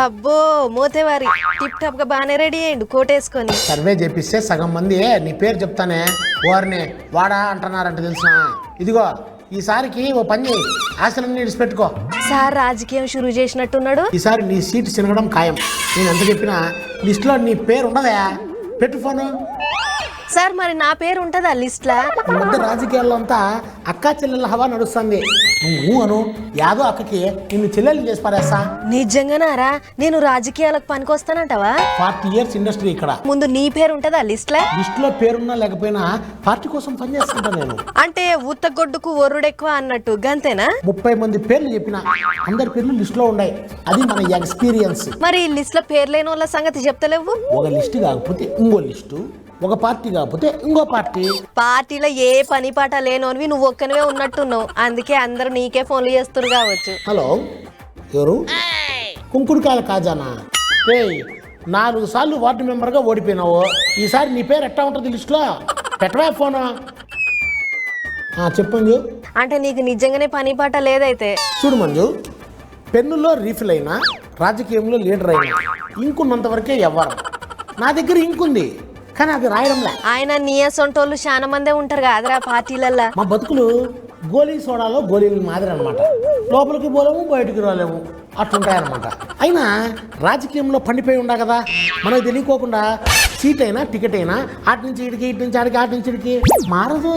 అబ్బో మోతేవారి. టిప్ టాప్గా బాగానే రెడీ అయ్యిండు కోటేసుకొని. సర్వే చేపిస్తే సగం మంది నీ పేరు చెప్తానే వారిని వాడా అంటున్నారంట తెలిసిన ఇదిగో ఈసారికి ఓ పని చేయి ఆశలన్నీ విడిచిపెట్టుకో. సార్ రాజకీయం షురూ చేసినట్టున్నాడు? ఈసారి నీ సీటు చినగడం ఖాయం. నేను ఎంత చెప్పినా లిస్టులో నీ పేరు ఉండదా పెట్టు ఫోను. సార్ మరి నా పేరు ఉంటుందా లిస్ట్ లా ఈ మధ్య రాజకీయాల్లో అంతా అక్కా చెల్లెల హవా నడుస్తుంది. నువ్వు అను యాదో అక్కకి నిన్ను చెల్లెలు చేసి పారేస్తా. నిజంగానారా? నేను రాజకీయాలకు పనికొస్తానంటావా? ఫార్టీ ఇయర్స్ ఇండస్ట్రీ ఇక్కడ. ముందు నీ పేరు ఉంటుందా లిస్ట్ లా లిస్టులో పేరున్నా లేకపోయినా పార్టీ కోసం పనిచేస్తుంటా నేను. అంటే ఉత్తగొడ్డుకు ఒర్రుడెక్కువ అన్నట్టు గంతేనా? ముప్పై మంది పేర్లు చెప్పిన అందరి పేర్లు లిస్టులో ఉన్నాయి. అది మన ఎక్స్పీరియన్స్. మరి ఈ లిస్ట్లో పేరు లేని వాళ్ళ సంగతి చెప్తలేవు? ఒక లిస్ట్ కాకపోతే ఇంకో లిస్టు. ఒక పార్టీ కాకపోతే ఇంకో పార్టీ. పార్టీలో ఏ పని పాట లేనోనివి నువ్వు ఒక్కనివే ఉన్నట్టున్నావు. అందుకే అందరూ నీకే ఫోన్లు చేస్తురు కావచ్చు. హలో ఎవరు? కుంకుడుకాయల కాజానా? రే నాలుగు సార్లు వార్డు మెంబర్గా ఓడిపోయినావు. ఈసారి నీ పేరు ఎట్టా ఉంటుంది లిస్టులో? పెట్టవా ఫోను? ఆ, చెప్పు మంజు. అంటే నీకు నిజంగానే పని పాట లేదైతే? చూడు మంజు పెన్నులో రీఫిల్ అయినా రాజకీయంలో లీడర్ అయినా ఇంకున్నంత వరకే ఎవ్వరం. నా దగ్గర ఇంకుంది. కానీ అది రాయడంలే? ఆయన నీయసొంటోళ్ళు చాలా మందే ఉంటారు కాదురా పార్టీలల్లా? మా బతుకులు గోలీ సోడాలో గోళీల మాదిరి అనమాట లోపలికి పోలేము బయటికి రాలేము. అట్లుంటాయన్నమాట. అయినా రాజకీయంలో పండిపోయి ఉండా కదా? మనకు తెలియకోకుండా సీట్ అయినా టికెట్ అయినా అటు నుంచి ఇడికి ఇటు నుంచి ఆడికి అటు నుంచి ఇడికి మారదు.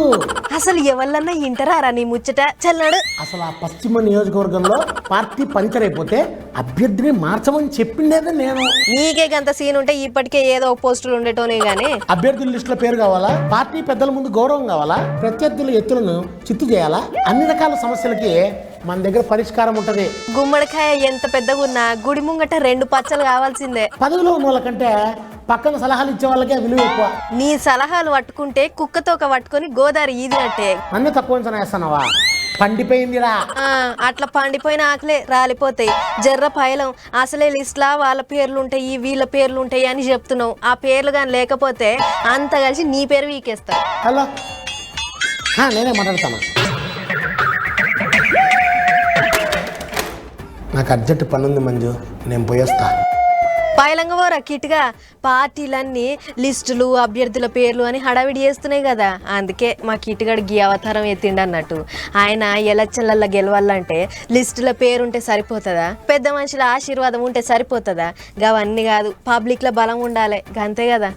అసలు ఎవళ్ళన్నా ఇంటరారా నీ ముచ్చట? చల్లడు. అసలు ఆ పశ్చిమ నియోజకవర్గంలో పార్టీ పంచర్ అయిపోతే అభ్యర్థిని మార్చమని చెప్పిండేదే నేను. నీకే గంత సీన్ ఉంటే ఇప్పటికే ఏదో ఒక పోస్టులు ఉండేటోనే గానీ. అభ్యర్థుల లిస్టులో పేరు కావాలా? పార్టీ పెద్దల ముందు గౌరవం కావాలా? ప్రత్యర్థుల ఎత్తులను చిత్తు చేయాలా? అన్ని రకాల సమస్యలకి మన దగ్గర పరిష్కారం ఉంటది. గుమ్మడికాయ ఎంత పెద్దగా ఉన్నా గుడి ముంగట రెండు పచ్చలు కావాల్సిందే. పదవిలో ఉన్న వాళ్ళకంటే పక్కన సలహాలు ఇచ్చే వాళ్ళకే విలువ ఎక్కువ. నీ సలహాలు పట్టుకుంటే కుక్కతోక పట్టుకొని గోదావరి ఈదినట్టే నన్ను తక్కువ అంచనా వేస్తున్నావా పండిపోయిందిరా. ఆ, అట్లా పండిపోయిన ఆకలే రాలిపోతాయి. జర్ర పైలం అసలే లిస్ట్లా వాళ్ళ పేర్లు ఉంటాయి వీళ్ళ పేర్లు ఉంటాయి అని చెప్తున్నావు. ఆ పేర్లు కానీ లేకపోతే అంత కలిసి నీ పేరు వీకేస్తా. హలో. హా, నేనే మాట్లాడతాను. నాకు అర్జెంట్ పని ఉంది మంజు నేను పోయేస్తా. పైలంగవోరా కిట్గా పార్టీలన్నీ లిస్టులు అభ్యర్థుల పేర్లు అని హడావిడి చేస్తున్నాయి కదా. అందుకే మా కిట్గాడు గీ అవతారం ఎత్తిండి అన్నట్టు. ఆయన ఎలక్షన్లలో గెలవాలంటే లిస్టుల పేరుంటే సరిపోతుందా? పెద్ద మనుషుల ఆశీర్వాదం ఉంటే సరిపోతుందా? గవన్నీ కాదు పబ్లిక్లో బలం ఉండాలి అంతే కదా.